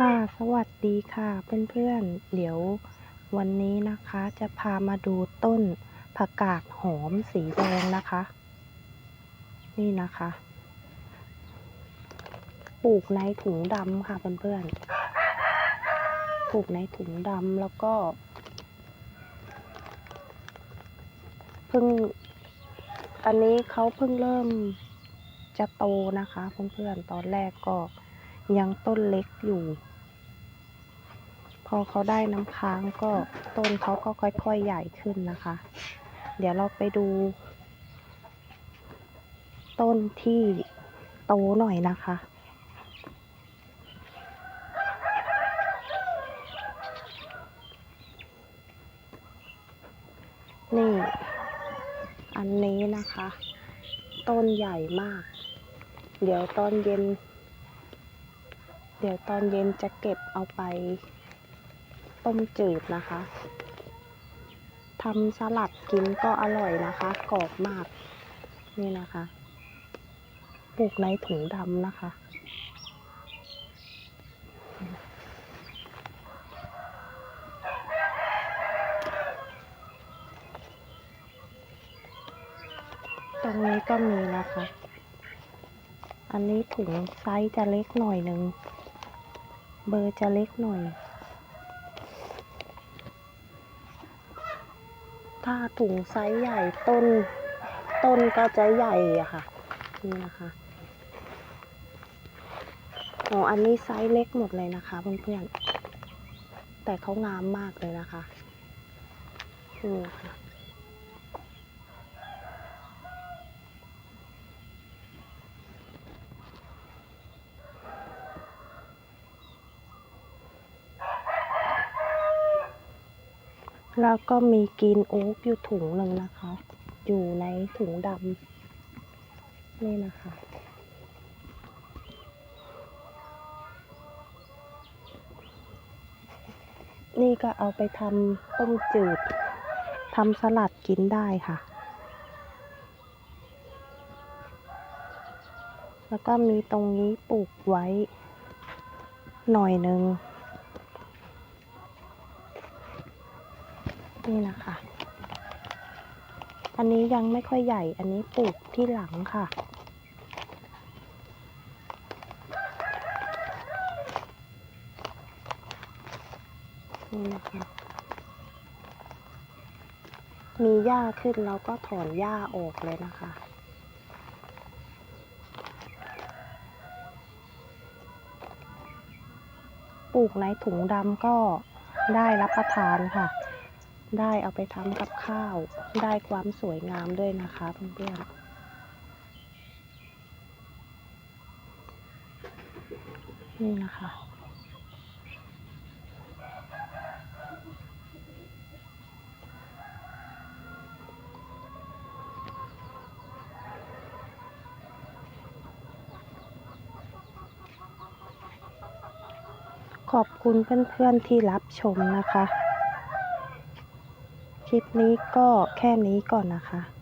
ค่ะ สวัสดีค่ะเพื่อนๆ เดี๋ยววันนี้นะคะจะพามาดูต้นผักกาดหอมสีแดงนะคะ นี่นะคะ ปลูกในถุงดำค่ะเพื่อนๆ ปลูกในถุงดำแล้วก็เพิ่ง อันนี้เขาเพิ่งเริ่มจะโตนะคะเพื่อนๆ ตอนแรกก็ยังต้นเล็กอยู่ พอเขาได้น้ำค้างก็ต้นเขาก็ค่อยๆใหญ่ขึ้นนะคะ เดี๋ยวเราไปดู ต้นที่โตหน่อยนะคะนี่ อันนี้นะคะ ต้นใหญ่มาก เดี๋ยวตอนเย็น เดี๋ยวตอนเย็นจะเก็บเอาไป ต้มจืดนะคะทำสลัดกินก็อร่อยนะคะ กรอบมาก นี่นะคะ ปลูกในถุงดำนะคะ ตรงนี้ก็มีนะคะ อันนี้ถุงไซส์จะเล็กหน่อยหนึ่ง เบอร์จะเล็กหน่อย ถ้าถุงไซส์ใหญ่ต้น ต้นก็จะใหญ่อะค่ะ นี่นะคะอ๋ออันนี้ไซส์เล็กหมดเลยนะคะเพื่อนๆ แต่เขางามมากเลยนะคะ นี่ค่ะ แล้วก็มีกรีนโอ๊กอยู่ถุงหนึ่งนะคะ อยู่ในถุงดำนี่นะคะ นี่ก็เอาไปทำต้มจืดทำสลัดกินได้ค่ะ แล้วก็มีตรงนี้ปลูกไว้หน่อยหนึ่ง นี่นะคะ อันนี้ยังไม่ค่อยใหญ่ อันนี้ปลูกที่หลังค่ะ นี่นะคะ มีหญ้าขึ้นเราก็ถอนหญ้าออกเลยนะคะปลูกในถุงดำก็ได้รับประทานค่ะ ได้เอาไปทำกับข้าว ได้ความสวยงามด้วยนะคะเพื่อนๆนี่นะคะ ขอบคุณเพื่อนๆที่รับชมนะคะ ลิปนี้ก็แค่นี้ก่อนนะคะ